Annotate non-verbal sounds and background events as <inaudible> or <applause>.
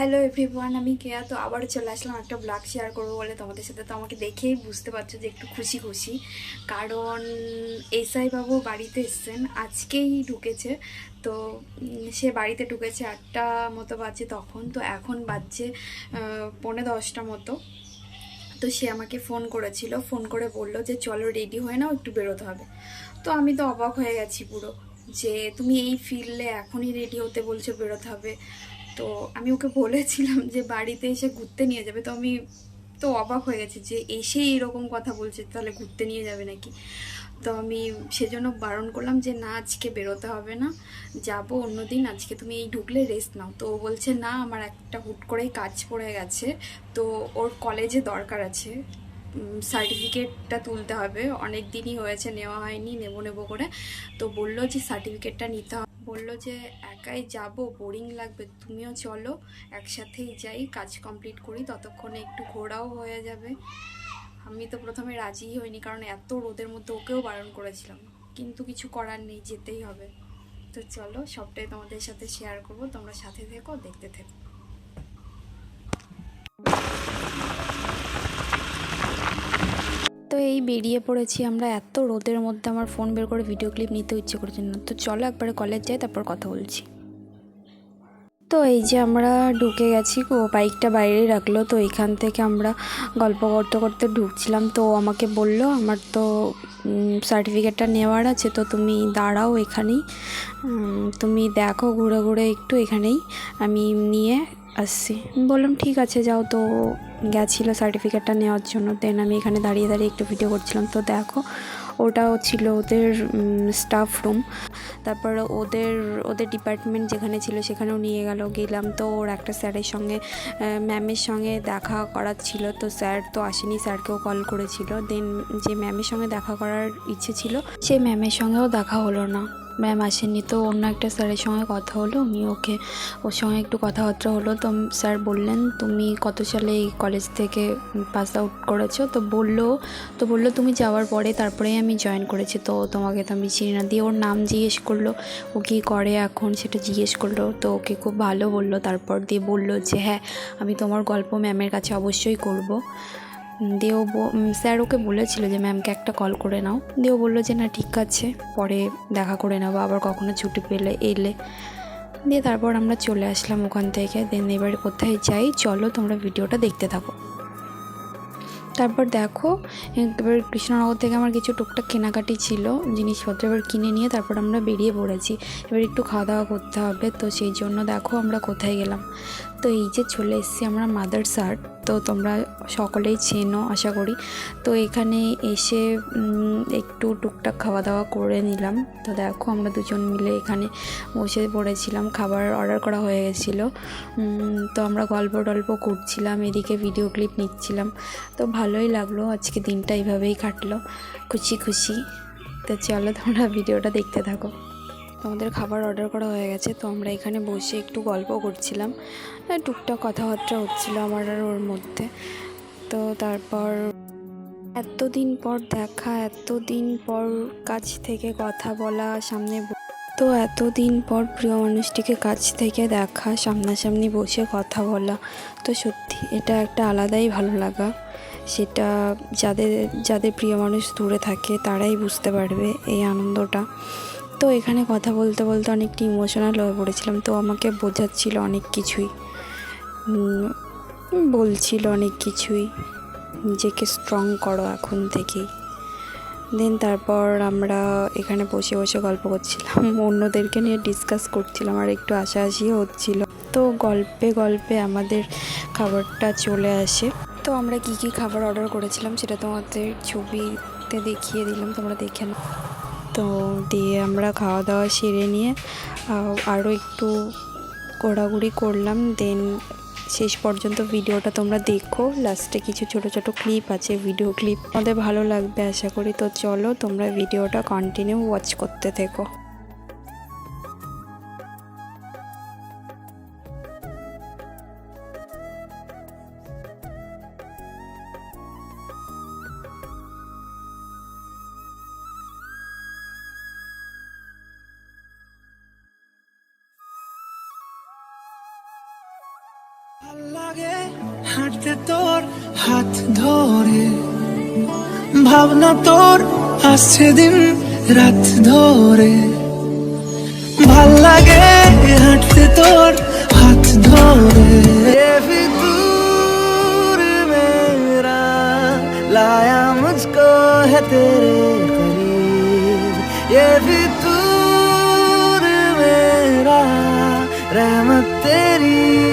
Hello everyone আমি কেয়া। তো আবারও চলে আসলাম একটা ব্লগ শেয়ার করব বলে। তোমাদের সাথে তো আমাকে দেখেই বুঝতে পারছ যে একটু খুশি খুশি। কারণ এসআই বাবু বাড়িতে এসছেন আজকেই ঢুকেছে। তো সে বাড়িতে ঢুকেছে আটটা মতো বাজে তখন। তো এখন বাজছে আহ, পৌনে দশটা মতো। তো সে আমাকে ফোন করেছিল। ফোন করে বলল যে চলো রেডি হয়ে নাও একটু বেরোতে হবে। তো আমি তো অবাক হয়ে গেছি পুরো। যে তুমি এই ফিল্ডে এখনই রেডি হতে বলছো বেরোতে হবে। তো আমি ওকে বলেছিলাম যে বাড়িতে এসে ঘুরতে নিয়ে যাবে। তো আমি তো অবাক হয়ে গেছি যে এসেই এরকম কথা বলছে, তাহলে ঘুরতে নিয়ে যাবে নাকি? তো আমি সেজন্য বারণ করলাম যে না, আজকে বেরোতে হবে না, যাব অন্যদিন আজকে তুমি এই ঢুকলে রেস্ট নাও। তো ও বলছে, না, আমার একটা হুট করেই কাজ পড়ে গেছে, তো ওর কলেজে দরকার আছে। সার্টিফিকেটটা তুলতে হবে, অনেক দিনই হয়েছে, নেওয়া হয়নি, নেব নেব করে। তো বলল যে সার্টিফিকেটটা নিতে হবে। বলল যে, একাই যাব বোরিং লাগবে। তুমিও চলো, একসাথেই যাই, কাজ কমপ্লিট করি, ততক্ষণে একটু ঘোরাও হয়ে যাবে। আমি তো প্রথমে রাজিই হইনি, কারণ এত রোদের মধ্যে ওকেও বারণ করেছিলাম। কিন্তু কিছু করার নেই, যেতেই হবে। তো চলো, সবটাই তোমাদের সাথে শেয়ার করব। তোমরা সাথে থেকো, দেখতে থেকো। এই বেরিয়ে পড়েছি আমরা এত রোদের মধ্যে আমার ফোন বের করে ভিডিও ক্লিপ নিতে ইচ্ছে করছে না। তো চলো একবারে কলেজ যাই, তারপর কথা বলছি। তো এই যে আমরা ঢুকে গেছি ও বাইকটা বাইরেই রাখল, তো এখান থেকে আমরা গল্প করতে করতে ঢুকছিলাম। তো আমাকে বলল, আমার তো সার্টিফিকেটটা নেওয়ার আছে, তো তুমি দাঁড়াও এখানেই। তুমি দেখো ঘুরে ঘুরে একটু এখানেই। আমি নিয়ে আসছি। বললাম, ঠিক আছে, যাও তো। গেছিল সার্টিফিকেটটা নেওয়ার জন্য। দেন আমি এখানে দাঁড়িয়ে দাঁড়িয়ে একটু ভিডিও করছিলাম। তো দেখো ওটাও ছিল ওদের স্টাফ রুম তারপর ওদের ওদের ডিপার্টমেন্ট যেখানে ছিল সেখানেও নিয়ে গেল। গেলাম তো ওর একটা স্যারের সঙ্গে ম্যামের সঙ্গে দেখা করার ছিল। তো স্যার তো আসেনি, স্যারকেও কল করেছিল। দেন যে ম্যামের সঙ্গে দেখা করার ইচ্ছে ছিল সেই ম্যামের সঙ্গেও দেখা হলো না। ম্যাম আসেননি, তো অন্য একটা স্যারের সঙ্গে কথা হলো উনি ওকে, ওর সঙ্গে একটু কথাবার্তা হলো, তো স্যার বললেন, তুমি কত সালে এই কলেজ থেকে পাস আউট করেছ? তো বলল তো বলল, তুমি যাওয়ার পরে তারপরেই আমি জয়েন করেছি, তো তোমাকে তো আমি চিনি না। দিয়ে ওর নাম জিজ্ঞেস করল, ও কী করে এখন? সেটা জিজ্ঞেস করল, তো ওকে খুব ভালো বলল, তারপর দিয়ে বলল যে হ্যাঁ আমি তোমার গল্প ম্যামের কাছে অবশ্যই করব। দিয়ে ও স্যার ওকে বলেছিল যে, ম্যামকে একটা কল করে নাও। দিয়ে ও বলল যে, না, ঠিক আছে। পরে দেখা করে নেব, আবার কখনো ছুটি পেলে, এলে। দিয়ে তারপর আমরা চলে আসলাম ওখান থেকে। দেন এবার কোথায় যাই, চলো তোমরা ভিডিওটা দেখতে থাকো। তারপর দেখো, এবার কৃষ্ণনগর থেকে আমার কিছু টুকটাক কেনাকাটি ছিল, জিনিসপত্র এবার কিনে নিয়ে তারপর আমরা বেরিয়ে পড়েছি। এবার একটু খাওয়া দাওয়া করতে হবে, তো সেই জন্য দেখো আমরা কোথায় গেলাম। তো এই যে চলে এসেছি আমরা মাদার সার্ট তো তোমরা সকলেই চেনো, আশা করি। তো এখানে এসে একটু টুকটাক খাওয়া দাওয়া করে নিলাম। তো দেখো, আমরা দুজন মিলে এখানে বসে পড়েছিলাম, খাবার অর্ডার করা হয়ে গেছিল। তো আমরা গল্প টল্প করছিলাম, এদিকে ভিডিও ক্লিপ নিচ্ছিলাম। তো ভালোই লাগল, আজকে দিনটা এইভাবেই কাটলো। খুশি খুশি। তো চলো তোমরা <laughs> ভিডিওটা দেখতে থাকো। আমাদের খাবার অর্ডার করা হয়ে গেছে, তো আমরা এখানে বসে একটু গল্প করছিলাম। টুকটাক কথাবার্তা হচ্ছিল আমার আর ওর মধ্যে। তো তারপর এতদিন পর দেখা, এতদিন পর কাছ থেকে কথা বলা, সামনে তো এতদিন পর প্রিয় মানুষটিকে কাছ থেকে দেখা, সামনাসামনি বসে কথা বলা। তো সত্যি এটা একটা আলাদাই ভালো লাগা। সেটা যাদের যাদের প্রিয় মানুষ দূরে থাকে, তারাই বুঝতে পারবে এই আনন্দটা। তো এখানে কথা বলতে বলতে অনেকটা ইমোশনাল হয়ে পড়েছিলাম। তো আমাকে বোঝাচ্ছিল অনেক কিছুই। বলছিল অনেক কিছুই। নিজেকে স্ট্রং করো এখন থেকেই। দেন তারপর আমরা এখানে বসে বসে গল্প করছিলাম। <laughs> অন্যদেরকে নিয়ে ডিসকাস করছিলাম আর একটু হাসাহাসিও হচ্ছিল। তো গল্পে গল্পে আমাদের খাবারটা চলে আসে। তো আমরা কি কি খাবার অর্ডার করেছিলাম সেটা তোমাদের ছবিতে দেখিয়ে দিলাম। তোমরা দেখে নাও। তো দিয়ে আমরা খাওয়া দাওয়া সেরে নিয়ে আরও একটু ঘোরাঘুরি করলাম। দেন শেষ পর্যন্ত ভিডিওটা তোমরা দেখো। লাস্টে কিছু ছোট ছোট ক্লিপ আছে ভিডিও ক্লিপ আমাদের ভালো লাগবে আশা করি। তো চলো তোমরা ভিডিওটা কন্টিনিউ ওয়াচ করতে থেকো। লাগে হাঁটতে তোর হাত ধরে ভাবনা তোর আসছে দিন রাত ধরে ভাল লাগে হাঁটতে তোর হাত ধরে ये फितूर मेरा लाया मुझको है तेरे करीब ये फितूर मेरा रहमत तेरी